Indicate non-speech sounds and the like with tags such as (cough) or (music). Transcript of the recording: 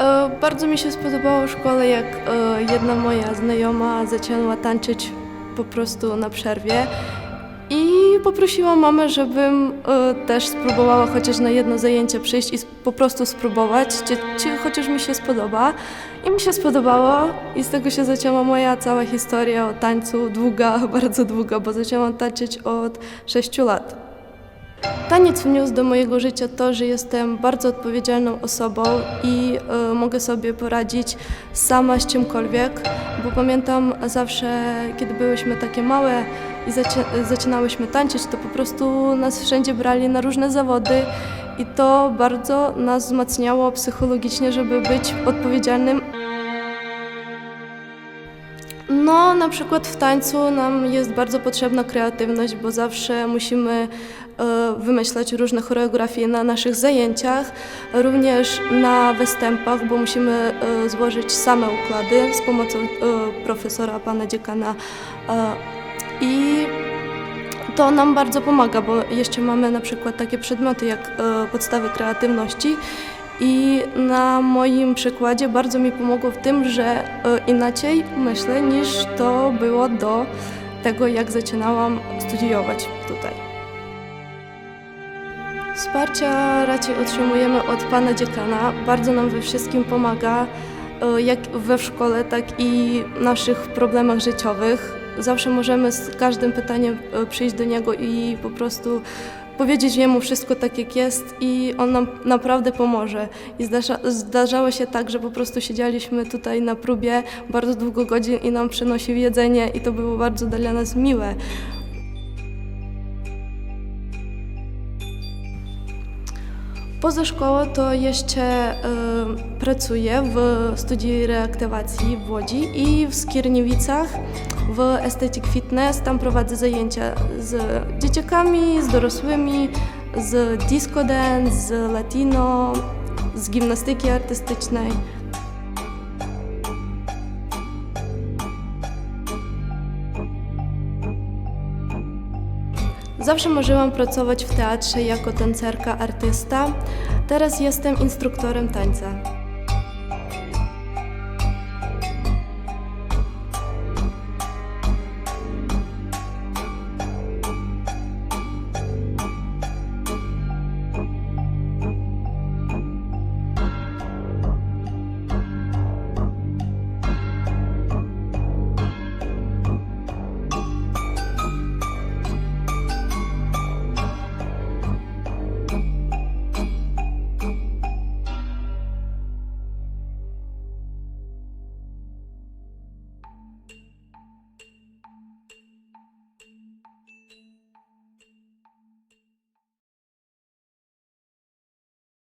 E, Bardzo mi się spodobało w szkole, jak e, jedna moja znajoma zaczęła tańczyć po prostu na przerwie. I poprosiła mamę, żebym e, też spróbowała chociaż na jedno zajęcie przyjść i po prostu spróbować, czy, czy chociaż mi się spodoba. I mi się spodobało i z tego się zaczęła moja cała historia o tańcu, długa, (laughs) bardzo długa, bo zaczęłam tańczyć od 6 lat. Taniec wniósł do mojego życia to, że jestem bardzo odpowiedzialną osobą i e, mogę sobie poradzić sama z czymkolwiek, bo pamiętam zawsze, kiedy byłyśmy takie małe i zaczy- zaczynałyśmy tańczyć, to po prostu nas wszędzie brali na różne zawody i to bardzo nas wzmacniało psychologicznie, żeby być odpowiedzialnym no, na przykład w tańcu nam jest bardzo potrzebna kreatywność, bo zawsze musimy e, wymyślać różne choreografie na naszych zajęciach, również na występach, bo musimy e, złożyć same układy z pomocą e, profesora, pana dziekana. I to nam bardzo pomaga, bo jeszcze mamy na przykład takie przedmioty jak podstawy kreatywności. I na moim przykładzie bardzo mi pomogło w tym, że e, inaczej myślę niż to było do tego, jak zaczynałam studiować tutaj. Wsparcia raczej otrzymujemy od pana dziekana. Bardzo nam we wszystkim pomaga, e, jak we szkole, tak i w naszych problemach życiowych. Zawsze możemy z każdym pytaniem e, przyjść do niego i po prostu powiedzieć jemu wszystko tak, jak jest i on nam naprawdę pomoże. I zdarza, zdarzało się tak, że po prostu siedzieliśmy tutaj na próbie bardzo długo godzin i nam przynosił jedzenie i to było bardzo dla nas miłe. Poza szkołą to jeszcze e, pracuję w studii reaktywacji w Łodzi i w Skierniewicach w Aesthetic Fitness. Tam prowadzę zajęcia z dzieciakami, z dorosłymi, z disco dance, z latino, z gimnastyki artystycznej. Zawsze marzyłam pracować w teatrze jako tancerka, artysta. Teraz jestem instruktorem tańca.